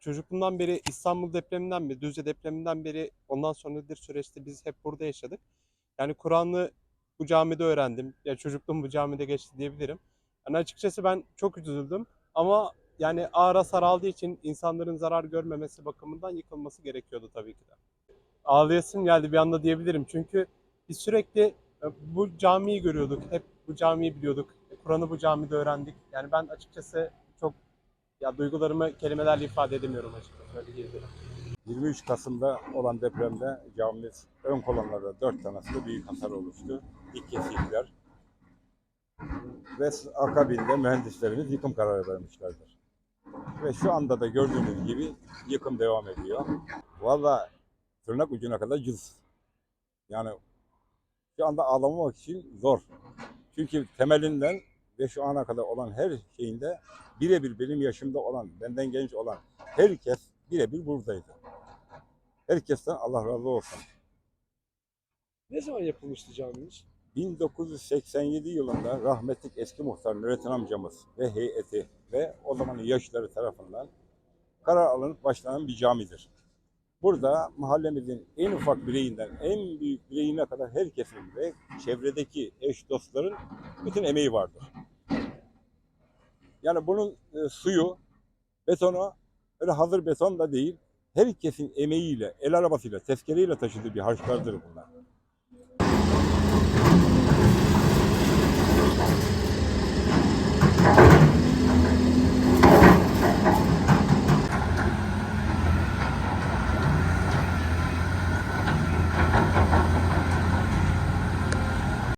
çocukluğumdan beri İstanbul depreminden beri, Düzce depreminden beri ondan sonra bir süreçte biz hep burada yaşadık. Yani Kur'an'ı bu camide öğrendim. Ya çocukluğum bu camide geçti diyebilirim. Yani açıkçası ben çok üzüldüm ama yani ağır hasar aldığı için insanların zarar görmemesi bakımından yıkılması gerekiyordu tabii ki de. Ağlayasım geldi bir anda diyebilirim. Çünkü biz sürekli e, bu camiyi görüyorduk. Hep bu camiyi biliyorduk. Kur'an'ı bu camide öğrendik. Yani ben açıkçası ya duygularımı kelimelerle ifade edemiyorum açıkçası öyle diyebilirim. 23 Kasım'da olan depremde camimiz ön kolonlarda 4 tanesinde büyük hasar oluştu. Dik kesildiler. Ve akabinde mühendislerimiz yıkım kararı vermişlerdir. Ve şu anda da gördüğünüz gibi yıkım devam ediyor. Valla tırnak ucuna kadar cız. Yani şu anda ağlamamak için zor. Çünkü temelinden ve şu ana kadar olan her şeyinde birebir benim yaşımda olan, benden genç olan herkes birebir buradaydı. Herkesten Allah razı olsun. Ne zaman yapılmıştı camimiz? 1987 yılında rahmetlik eski muhtar Nurettin amcamız ve heyeti ve o zamanın yaşları tarafından karar alınıp başlanan bir camidir. Burada mahallemizin en ufak bireyinden en büyük bireyine kadar herkesin ve çevredeki eş dostların bütün emeği vardır. Yani bunun e, suyu, betonu öyle hazır beton da değil, herkesin emeğiyle, el arabasıyla, tezkereyle taşıdığı bir harçlardır bunlar.